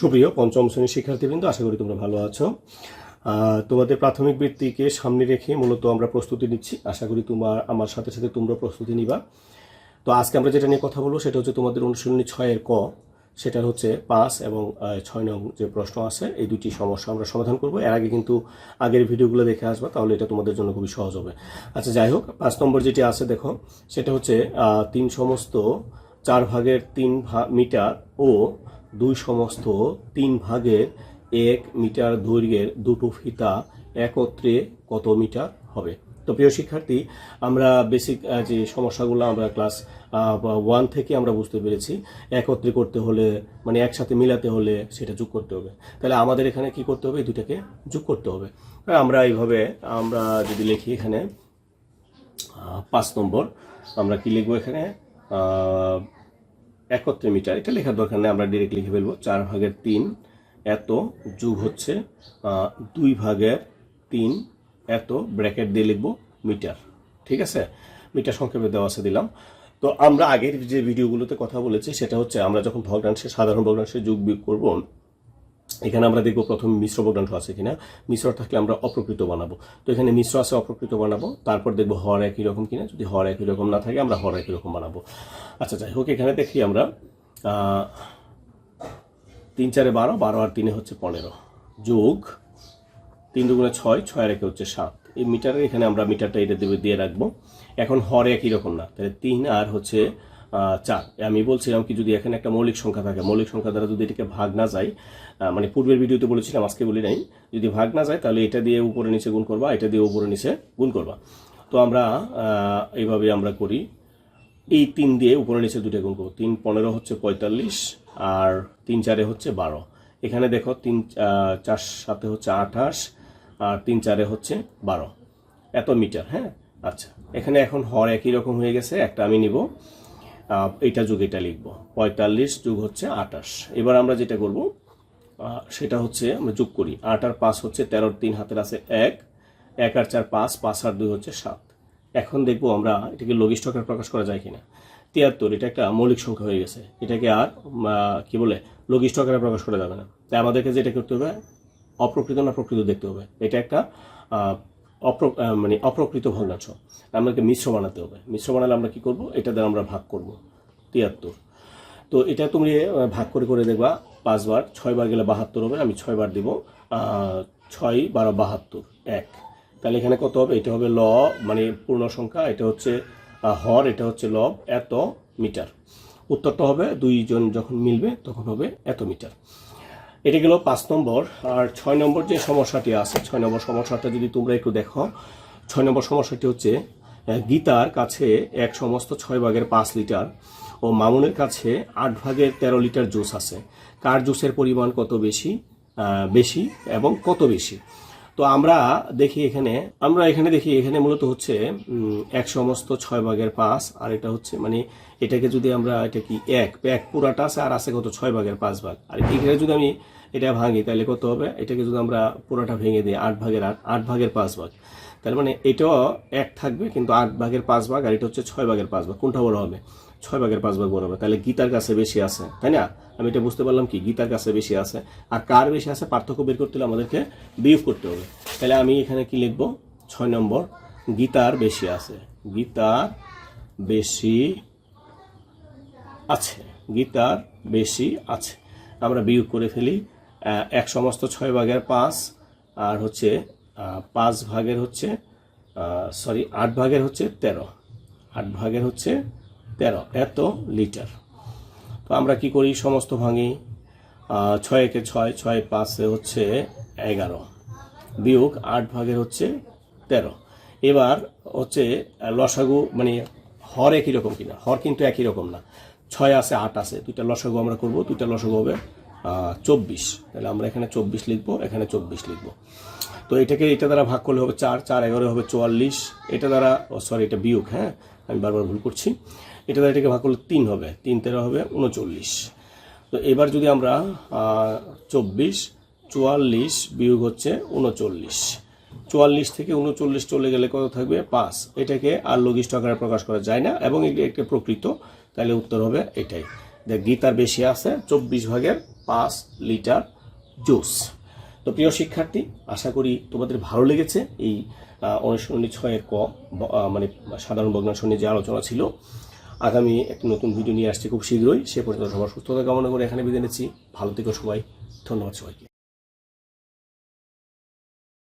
সুপ্রিয় পঞ্চম শ্রেণির শিক্ষার্থীবৃন্দ, আশা করি তোমরা ভালো আছো। তোমাদের প্রাথমিক বৃত্তিকে সামনে রেখে মূলত আমরা প্রস্তুতি নিচ্ছি। আশা করি তোমার, আমার সাথে সাথে তোমরা প্রস্তুতি নিবা। তো আজকে আমরা যেটা নিয়ে কথা বলব সেটা হচ্ছে তোমাদের অনুশীলনী ছয়ের ক। সেটা হচ্ছে পাঁচ এবং ছয় নং যে প্রশ্ন আছে, এই দুটি সমস্যা আমরা সমাধান করব। এর আগে কিন্তু আগের ভিডিওগুলো দেখে আসবা, তাহলে এটা তোমাদের জন্য খুবই সহজ হবে। আচ্ছা যাই হোক, পাঁচ নম্বর যেটি আছে, দেখো, সেটা হচ্ছে তিন সমস্ত চার ভাগের তিন মিটার ও দুই সমস্ত তিন ভাগের এক মিটার দৈর্ঘ্যের দুটো ফিতা একত্রে কত মিটার হবে? তো প্রিয় শিক্ষার্থী, আমরা বেসিক যে সমস্যাগুলো আমরা ক্লাস ওয়ান থেকে আমরা বুঝতে পেরেছি, একত্রে করতে হলে মানে একসাথে মিলাতে হলে সেটা যোগ করতে হবে। তাহলে আমাদের এখানে কি করতে হবে? দুটাকে যোগ করতে হবে। আমরা এইভাবে, আমরা যদি লিখি এখানে পাঁচ নম্বর, আমরা কি লিখব এখানে? একত্রে মিটার, এটা লেখার দরকার নেই, আমরা ডিরেক্ট লিখে ফেলব। চার ভাগের তিন, এত যুগ হচ্ছে দুই ভাগের তিন, এত ব্র্যাকেট দিয়ে লিখব মিটার। ঠিক আছে? মিটার সংক্ষেপে দেওয়া আছে, দিলাম। তো আমরা আগের যে ভিডিওগুলোতে কথা বলেছি, সেটা হচ্ছে আমরা যখন ভগ্নাংশে, সাধারণ ভগ্নাংশে যুগ বিয়োগ করব এখানে আমরা দেখব প্রথম মিশ্র ভগ্নাংশ আছে কিনা। মিশ্র থাকলে আমরা অপ্রকৃত বানাবো। তো এখানে মিশ্র আছে, অপ্রকৃত বানাবো। তারপর দেখব হর একই রকম কিনা। যদি হর একই রকম না থাকে, আমরা হর একই রকম বানাবো। আচ্ছা যাই হোক, এখানে দেখি আমরা তিন চারে বারো বারো আর তিনে হচ্ছে পনেরো। যোগ তিন দুগুণে ছয় ছয় আর একে হচ্ছে সাত। এই মিটারের এখানে আমরা মিটারটা এটা দেবে দিয়ে রাখব। এখন হর একই রকম না। তাহলে তিন আর হচ্ছে চার। আমি বলছিলাম কি, যদি এখানে একটা মৌলিক সংখ্যা থাকে, মৌলিক সংখ্যা দ্বারা যদি এটাকে ভাগ না যায় মানে পূর্বের ভিডিওতে বলেছিলাম, আজকে বলি নাই, যদি ভাগ না যায়, তাহলে এটা দিয়ে উপরে নিচে গুণ করবা, এটা দিয়ে উপরে নিচে গুণ করবা। তো আমরা এইভাবে আমরা করি, এই তিন দিয়ে উপরে নিচে দুটো গুণ করব। তিন পনেরো হচ্ছে পঁয়তাল্লিশ, আর তিন চারে হচ্ছে বারো। এখানে দেখো, তিন চার সাথে হচ্ছে আঠাশ, আর তিন চারে হচ্ছে বারো। এত মিটার হ্যাঁ? আচ্ছা এখানে এখন হর একই রকম হয়ে গেছে, একটা আমি নিব। এইটা যুগ এটা লিখব। পঁয়তাল্লিশ যুগ হচ্ছে আঠাশ। এবার আমরা যেটা করব সেটা হচ্ছে আমরা যোগ করি। আট আর পাঁচ হচ্ছে তেরোর তিন, হাতের আছে এক। এক আর চার, পাঁচ পাঁচ আর দুই হচ্ছে সাত। এখন দেখব আমরা এটাকে লঘিষ্ঠ আকারে প্রকাশ করা যায় কিনা। তিয়াত্তর, এটা একটা মৌলিক সংখ্যা হয়ে গেছে। এটাকে আর কি বলে, লঘিষ্ঠ আকারে প্রকাশ করা যাবে না। তাই আমাদেরকে যেটা করতে হবে, অপ্রকৃত না প্রকৃত দেখতে হবে। এটা একটা অপ্র মানে অপ্রকৃত ভগ্নাংশ আমাদেরকে মিশ্র বানাতে হবে। মিশ্র বানালে আমরা কি করব? এটা দ্বারা আমরা ভাগ করব। তিয়াত্তর। তো এটা তুমি ভাগ করে করে দেখবা, পাঁচবার, ছয়বার গেলে বাহাত্তর হবে, আমি ছয়বার দিব ছয় বারো বাহাত্তর, এক। তাহলে এখানে কত হবে? এটা হবে ল মানে পূর্ণ সংখ্যা, এটা হচ্ছে হর, এটা হচ্ছে লব, এত মিটার। উত্তরটা হবে, দুইজন যখন মিলবে, তখন হবে এত মিটার। এটা গেল পাঁচ নম্বর, আর ছয় নম্বর যে সমস্যাটি আছে, ছয় নম্বর সমস্যাটা যদি তোমরা একটু দেখো, ছয় নম্বর সমস্যাটি হচ্ছে গীতার কাছে এক সমস্ত ছয় ভাগের পাঁচ লিটার ও মামুনের কাছে আট ভাগের তেরো লিটার জুস আছে। কার জুসের পরিমাণ কত বেশি? বেশি এবং কত বেশি? তো আমরা দেখি এখানে, আমরা এখানে দেখি, এখানে মূলত হচ্ছে এক সমস্ত ছয় ভাগের পাঁচ, আর এটা হচ্ছে মানে এটাকে যদি আমরা, এটা কি, এক এক পুরাটা আছে, আর আছে কত? ছয় ভাগের পাঁচ ভাগ। আর এখানে যদি আমি এটা ভাঙি, তাহলে কত হবে? এটাকে যদি আমরা পুরাটা ভেঙে দিই, আট ভাগের আট আট ভাগের পাঁচ ভাগ। তার মানে এটাও এক থাকবে, কিন্তু আট ভাগের পাঁচ ভাগ, আর এটা হচ্ছে ছয় ভাগের পাঁচ ভাগ। কোনটা বড় হবে? ছয় ভাগের পাঁচ ভাগ বড় হবে। তাহলে গীতার কাছে বেশি আছে, তাই না? আমি এটা বুঝতে পারলাম কি? গীতার কাছে বেশি আছে। আর কার বেশি আছে? পার্থক্য বের করতে হলে আমাদেরকে বিয়োগ করতে হবে। তাহলে আমি এখানে কি লিখব? ছয় নম্বর, গীতার বেশি আছে। গীতার বেশি আছে। গীতার বেশি আছে। আমরা বিয়োগ করে ফেলি এক সমস্ত ছয় ভাগের পাঁচ, আর হচ্ছে পাঁচ ভাগের হচ্ছে সরি আট ভাগের হচ্ছে তেরো। আট ভাগের হচ্ছে তেরো, এত লিটার। তো আমরা কি করি? সমস্ত ভাঙি। ছয় একে ছয় ছয় পাঁচে হচ্ছে এগারো। বিয়োগ আট ভাগের হচ্ছে তেরো। এবার হচ্ছে লসাগু মানে হর একই রকম কিনা? হর কিন্তু একই রকম না। ছয় আছে, আট আছে। দুইটা লসাগু আমরা করব, দুইটা লসাগু হবে চব্বিশ। তাহলে আমরা এখানে চব্বিশ লিখব, এখানে চব্বিশ লিখব। তো এটাকে এটা দ্বারা ভাগ করলে হবে চার চার এগারো হবে চুয়াল্লিশ। এটা দ্বারা সরি এটা বিয়োগ হ্যাঁ? আমি বারবার ভুল করছি। এটা দ্বারা এটাকে ভাগ করলে তিন হবে, তিন তেরো হবে উনচল্লিশ। তো এবার যদি আমরা চব্বিশ, চুয়াল্লিশ বিয়োগ হচ্ছে উনচল্লিশ। চুয়াল্লিশ থেকে উনচল্লিশ চলে গেলে কত থাকবে? পাঁচ। এটাকে আর লঘিষ্ঠ আকারে প্রকাশ করা যায় না, এবং এটি একটা প্রকৃত, তাহলে উত্তর হবে এটাই। দেখ গীতার বেশি আছে, চব্বিশ ভাগের পাঁচ লিটার জুস। তো প্রিয় শিক্ষার্থী, আশা করি তোমাদের ভালো লেগেছে এই উনিশশো অনুশীলনী ছয়ের ক মানে সাধারণ ভগ্নাংশ নিয়ে যে আলোচনা ছিল। আগামী একটি নতুন ভিডিও নিয়ে আসছি খুব শীঘ্রই। সে পর্যন্ত সবার সুস্থতা কামনা করে এখানে বিদায় নিচ্ছি। ভালো থেকো সবাই। ধন্যবাদ সবাইকে।